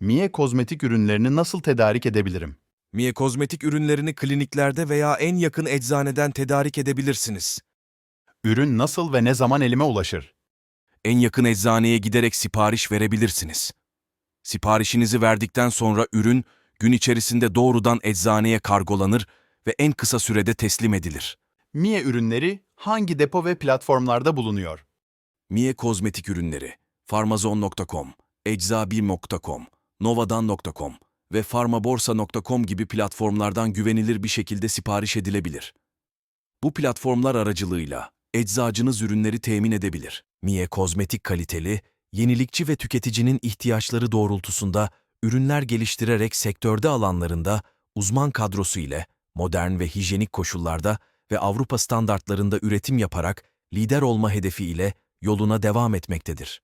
Mie kozmetik ürünlerini nasıl tedarik edebilirim? Mie kozmetik ürünlerini kliniklerde veya en yakın eczaneden tedarik edebilirsiniz. Ürün nasıl ve ne zaman elime ulaşır? En yakın eczaneye giderek sipariş verebilirsiniz. Siparişinizi verdikten sonra ürün gün içerisinde doğrudan eczaneye kargolanır ve en kısa sürede teslim edilir. Mie ürünleri hangi depo ve platformlarda bulunuyor? Mie kozmetik ürünleri, farmazon.com, eczabim.com, novadan.com ve farmaborsa.com gibi platformlardan güvenilir bir şekilde sipariş edilebilir. Bu platformlar aracılığıyla eczacınız ürünleri temin edebilir. Mie kozmetik kaliteli, yenilikçi ve tüketicinin ihtiyaçları doğrultusunda ürünler geliştirerek sektörde alanlarında uzman kadrosu ile modern ve hijyenik koşullarda ve Avrupa standartlarında üretim yaparak lider olma hedefi ile yoluna devam etmektedir.